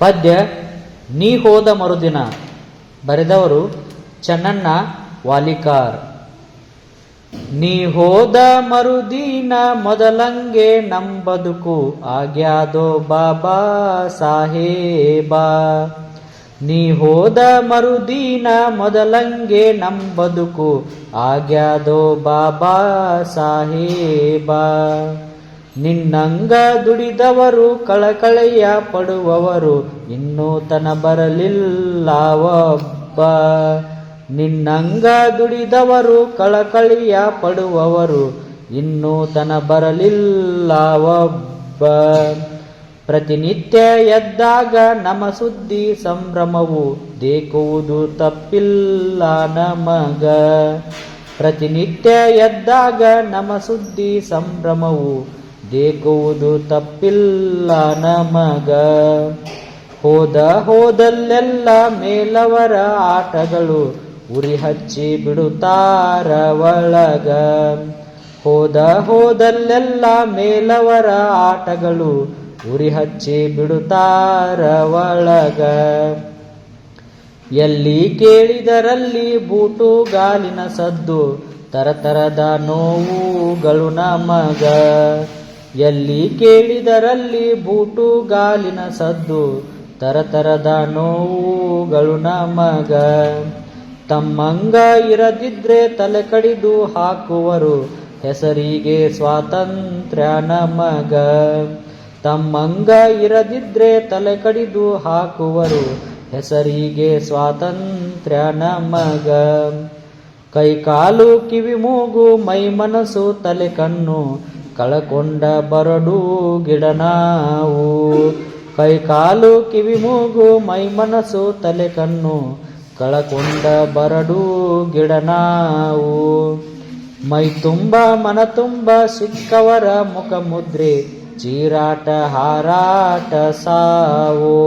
ಪದ್ಯ, ನೀ ಹೋದ ಮರುದಿನ ಬರೆದವರು ಚನ್ನಣ್ಣ ವಾಲಿಕಾರ್. ನೀ ಹೋದ ಮರುದಿನ ಮೊದಲಂಗೆ ನಮ್ ಬದುಕು ಆಗ್ಯಾದೋ ಬಾಬಾ ಸಾಹೇಬಾ. ನೀ ಹೋದ ಮರುದಿನ ಮೊದಲಂಗೆ ನಮ್ ಬದುಕು ಆಗ್ಯಾದೋ ಬಾಬಾ ಸಾಹೇಬ. ನಿನ್ನಂಗ ದುಡಿದವರು ಕಳಕಳೆಯ ಪಡುವವರು ಇನ್ನೂ ತನ ಬರಲಿಲ್ಲ ಒಬ್ಬ ನಿನ್ನಂಗ ದುಡಿದವರು ಕಳಕಳಿಯ ಪಡುವವರು ಇನ್ನೂ ತನ ಬರಲಿಲ್ಲ ಒಬ್ಬ ಪ್ರತಿನಿತ್ಯ ಎದ್ದಾಗ ನಮ ಸುದ್ದಿ ಸಂಭ್ರಮವು, ದೇಕುವುದು ತಪ್ಪಿಲ್ಲ ನಮಗ. ಪ್ರತಿನಿತ್ಯ ಎದ್ದಾಗ ನಮ ಸುದ್ದಿ ಸಂಭ್ರಮವು ದೇಕುವುದು ತಪ್ಪಿಲ್ಲ ನಮಗ. ಹೋದ ಹೋದಲ್ಲೆಲ್ಲ ಮೇಲವರ ಆಟಗಳು ಉರಿ ಹಚ್ಚಿ ಬಿಡುತ್ತಾರ ಒಳಗ. ಹೋದ ಹೋದಲ್ಲೆಲ್ಲ ಮೇಲವರ ಆಟಗಳು ಉರಿ ಹಚ್ಚಿ ಬಿಡುತ್ತಾರ ಒಳಗ. ಎಲ್ಲಿ ಕೇಳಿದರಲ್ಲಿ ಬೂಟು ಗಾಲಿನ ಸದ್ದು, ತರತರದ ನೋವುಗಳು ನಮಗ. ಎಲ್ಲಿ ಕೇಳಿದರಲ್ಲಿ ಬೂಟು ಗಾಲಿನ ಸದ್ದು ತರತರದ ನೋವುಗಳು ನಮಗ. ತಮ್ಮಂಗ ಇರದಿದ್ರೆ ತಲೆ ಕಡಿದು ಹಾಕುವರು, ಹೆಸರಿಗೆ ಸ್ವಾತಂತ್ರ್ಯ ನಮಗ. ತಮ್ಮಂಗ ಇರದಿದ್ರೆ ತಲೆ ಕಡಿದು ಹಾಕುವರು, ಹೆಸರಿಗೆ ಸ್ವಾತಂತ್ರ್ಯ ನಮಗ. ಕೈಕಾಲು ಕಿವಿ ಮೂಗು ಮೈ ಮನಸ್ಸು ತಲೆ ಕಣ್ಣು ಕಳಕೊಂಡ ಬರಡು ಗಿಡನಾವು ಕೈ ಕಾಲು ಕಿವಿ ಮೂಗು ಮೈ ಮನಸ್ಸು ತಲೆ ಕಣ್ಣು ಕಳಕೊಂಡ ಬರಡು ಗಿಡನಾವು ಮೈ ತುಂಬ, ಮನ ತುಂಬ ಸಿಕ್ಕವರ ಮುಖ ಮುದ್ರೆ ಚೀರಾಟ ಹಾರಾಟ ಸಾವು.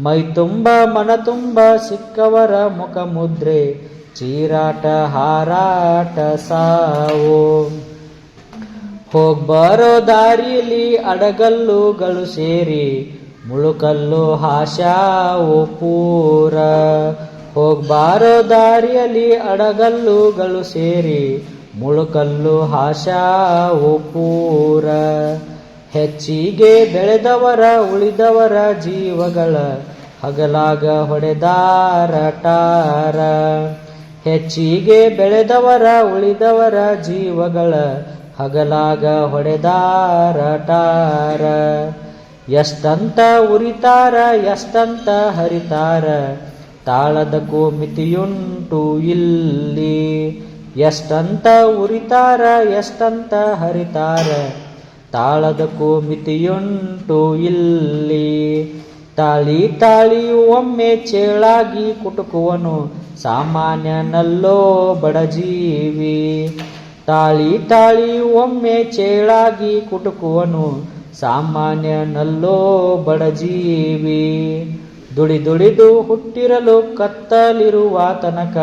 ಮೈ ತುಂಬ, ಮನ ತುಂಬ ಸಿಕ್ಕವರ ಮುಖ ಮುದ್ರೆ ಚೀರಾಟ ಹಾರಾಟ ಸಾವು. ಹೋಗ್ಬರೋ ದಾರಿಯಲ್ಲಿ ಅಡಗಲ್ಲುಗಳು ಸೇರಿ ಮುಳುಕಲ್ಲು ಹಾಶಾವು ಪೂರ. ಹೋಗ್ಬಾರೋ ದಾರಿಯಲ್ಲಿ ಅಡಗಲ್ಲುಗಳು ಸೇರಿ ಮುಳುಕಲ್ಲು ಹಾಶಾವು ಪೂರ. ಹೆಚ್ಚಿಗೆ ಬೆಳೆದವರ ಉಳಿದವರ ಜೀವಗಳ ಹಗಲಾಗ ಹೊಡೆದಾರ ಟಾರ ಹೆಚ್ಚಿಗೆ ಬೆಳೆದವರ ಉಳಿದವರ ಜೀವಗಳ ಹಗಲಾಗ ಹೊಡೆದಾರಟಾರ ಎಷ್ಟಂತ ಉರಿತಾರ, ಎಷ್ಟಂತ ಹರಿತಾರ. ತಾಳದ ಕೋಮಿತಿಯುಂಟು ಇಲ್ಲಿ. ಎಷ್ಟಂತ ಉರಿತಾರ, ಎಷ್ಟಂತ ಹರಿತಾರ. ತಾಳದ ಕೋಮಿತಿಯುಂಟು ಇಲ್ಲಿ. ತಾಳಿ ತಾಳಿ ಒಮ್ಮೆ ಚೇಳಾಗಿ ಕುಟುಕುವನು. ಸಾಮಾನ್ಯನಲ್ಲೋ ಬಡಜೀವಿ ತಾಳಿ ತಾಳಿ ಒಮ್ಮೆ ಚೇಳಾಗಿ ಕುಟುಕುವನು ಸಾಮಾನ್ಯನಲ್ಲೋ ಬಡಜೀವಿ ದುಡಿ ದುಡಿದು ಹುಟ್ಟಿರಲು ಕತ್ತಲಿರುವ ತನಕ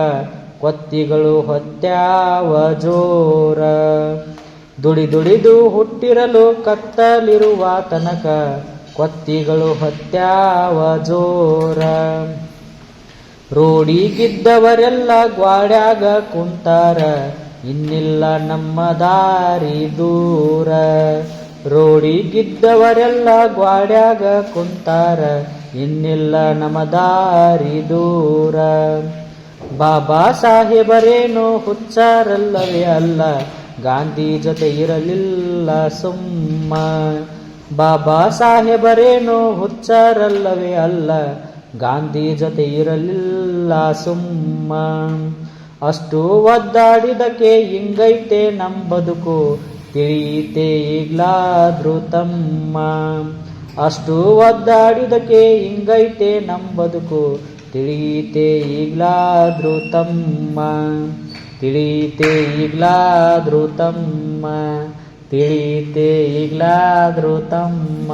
ಕೊತ್ತಿಗಳು ಹೊತ್ಯಾವ ಜೋರ. ದುಡಿ ದುಡಿದು ಹುಟ್ಟಿರಲು ಕತ್ತಲಿರುವ ತನಕ ಕೊತ್ತಿಗಳು ಹೊತ್ಯಾವ ಜೋರ. ರೋಡಿಗಿದ್ದವರೆಲ್ಲ ಗ್ವಾಡ್ಯಾಗ ಕುಂತಾರ. ಇನ್ನಿಲ್ಲ ನಮ್ಮ ದಾರಿ ದೂರ. ರೋಡಿಗಿದ್ದವರೆಲ್ಲ ಗ್ವಾಡ್ಯಾಗ ಕುಂತಾರ, ಇನ್ನಿಲ್ಲ ನಮ್ಮ ದಾರಿ ದೂರ. ಬಾಬಾ ಸಾಹೇಬರೇನು ಹುಚ್ಚಾರಲ್ಲವೇ ಅಲ್ಲ, ಗಾಂಧಿ ಜೊತೆ ಇರಲಿಲ್ಲ ಸುಮ್ಮ. ಬಾಬಾ ಸಾಹೇಬರೇನು ಹುಚ್ಚಾರಲ್ಲವೇ ಅಲ್ಲ, ಗಾಂಧಿ ಜೊತೆ ಇರಲಿಲ್ಲ ಸುಮ್ಮ. ಅಷ್ಟು ಒದ್ದಾಡಿದಕ್ಕೆ ಹಿಂಗೈತೆ ನಮ್ ಬದುಕು. ತಿಳಿಯಿತೆ ಈಗ್ಲಾದ್ರೂ ತಮ್ಮ. ಅಷ್ಟು ಒದ್ದಾಡಿದಕ್ಕೆ ಹಿಂಗೈತೆ ನಮ್ ಬದುಕು. ತಿಳಿಯಿತೆ ಈಗ್ಲಾದ್ರೂ ತಮ್ಮ. ತಿಳಿಯಿತೆ ಈಗ್ಲಾದ್ರೂ ತಮ್ಮ. ತಿಳಿಯಿತೆ ಈಗ್ಲಾದ್ರೂ ತಮ್ಮ.